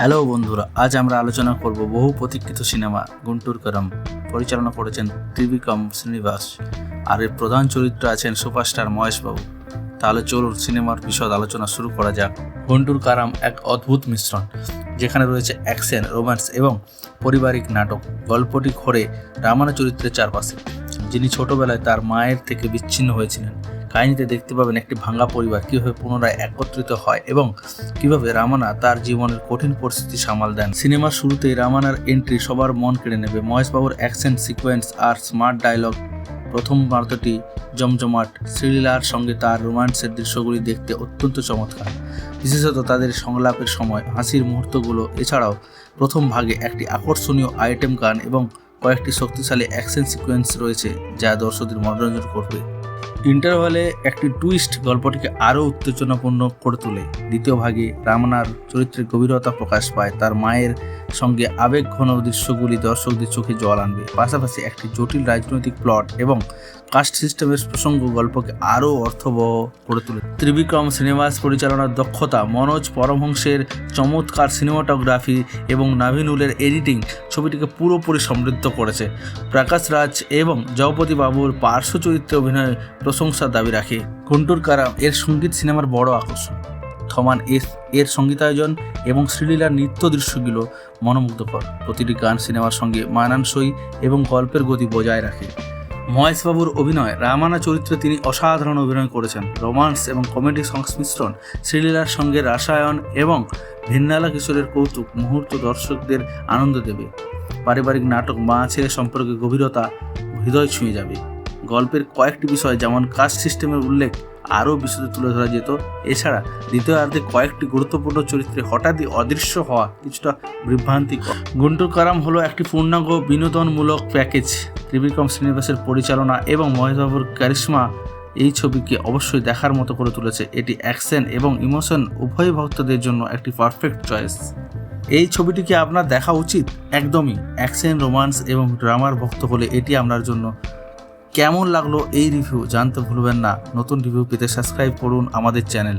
Hello বন্ধুরা, আজ আমরা আলোচনা করব বহু প্রতীক্ষিত সিনেমা, গুন্টুর করম পরিচালনা করেছেন ত্রিবিক্রম শ্রীনিবাস, আর এর প্রধান চরিত্র আছেন সুপারস্টার মহেশবাবু। তাহলে চলুন সিনেমার বিশদ আলোচনা শুরু করা যাক। গুন্টুর কারাম এক অদ্ভুত মিশ্রণ, যেখানে রয়েছে অ্যাকশন, রোম্যান্স এবং পারিবারিক নাটক। গল্পটি ঘোরে রামানা চরিত্রের চারপাশে, যিনি ছোটবেলায় তার মায়ের থেকে বিচ্ছিন্ন হয়েছিলেন। কাহিনীতে দেখতে পাবেন একটি ভাঙ্গা পরিবার কীভাবে পুনরায় একত্রিত হয় এবং কীভাবে রামানা তার জীবনের কঠিন পরিস্থিতি সামাল দেন। সিনেমার শুরুতেই রামানার এন্ট্রি সবার মন কেড়ে নেবে। মহেশবাবুর অ্যাকশন সিকোয়েন্স আর স্মার্ট ডায়লগ প্রথম বার্তাটি জমজমাট, শ্রীলীলার সঙ্গে তার রোমান্সের দৃশ্যগুলি দেখতে অত্যন্ত চমৎকার। বিশেষত তাদের সংলাপের সময়, হাসির মুহূর্তগুলো, এছাড়াও প্রথম ভাগে একটি আকর্ষণীয় আইটেম গান এবং কয়েকটি শক্তিশালী অ্যাকশন সিকোয়েন্স রয়েছে যা দর্শকদের মনোরঞ্জন করবে। ইন্টারভালে একটি টুইস্ট গল্পটিকে আরও উত্তেজনাপূর্ণ করে তোলে। দ্বিতীয় ভাগে রামনার চরিত্রের গভীরতা প্রকাশ পায়, তার মায়ের সঙ্গে আবেগ ঘন দৃশ্যগুলি দর্শকদের চোখে জল আনবে। পাশাপাশি একটি জটিল রাজনৈতিক প্লট এবং কাস্ট সিস্টেমের প্রসঙ্গ গল্পকে আরও অর্থবহ করে তোলে। ত্রিবিক্রম সিনেমাস পরিচালনার দক্ষতা, মনোজ পরমহংসের চমৎকার সিনেমাটোগ্রাফি এবং নাভিনুলের এডিটিং ছবিটিকে পুরোপুরি সমৃদ্ধ করেছে। প্রকাশ রাজ এবং জগপতি বাবুর পার্শ্ব চরিত্রে অভিনয় প্রশংসার দাবি রাখে গুন্টুর কারাম এর সংগীত সিনেমার বড় আকর্ষণ। থমান এস এর সঙ্গীতায়োজন এবং শ্রীলীলার নৃত্য দৃশ্যগুলো মনোমুগ্ধকর। প্রতিটি গান সিনেমার সঙ্গে মানানসই এবং গল্পের গতি বজায় রাখে। মহেশবাবুর অভিনয় রামানা চরিত্রে তিনি অসাধারণ অভিনয় করেছেন। রোমান্স এবং কমেডি সংমিশ্রণ শ্রীলীলার সঙ্গে রাসায়ন এবং ভিন্নালা কিশোরের কৌতুক মুহূর্ত দর্শকদের আনন্দ দেবে। পারিবারিক নাটক মা ছেলে সম্পর্কে গভীরতা হৃদয় ছুঁয়ে যাবে। গল্পের কয়েকটি বিষয় যেমন কাস্ট সিস্টেমের উল্লেখ আরও বিশদে তুলে ধরা যেত। এছাড়া দ্বিতীয়ার্ধে কয়েকটি গুরুত্বপূর্ণ চরিত্রে হঠাৎই অদৃশ্য হওয়া কিছুটা বিভ্রান্তিকর। গুন্টুর কারাম হলো একটি পূর্ণাঙ্গ বিনোদনমূলক প্যাকেজ। ত্রিবিক্রম শ্রীনিবাসের পরিচালনা এবং মহেশবাবুর ক্যারিশমা এই ছবিকে অবশ্যই দেখার মতো করে তুলেছে। এটি অ্যাকশন এবং ইমোশন উভয় ভক্তদের জন্য একটি পারফেক্ট চয়েস এই ছবিটিকে আপনার দেখা উচিত? একদমই। অ্যাকশন রোমান্স এবং ড্রামার ভক্ত হলে এটি আপনার জন্য কেমন লাগল এই রিভিউ জানতে ভুলবেন না। নতুন রিভিউ পেতে সাবস্ক্রাইব করুন আমাদের চ্যানেল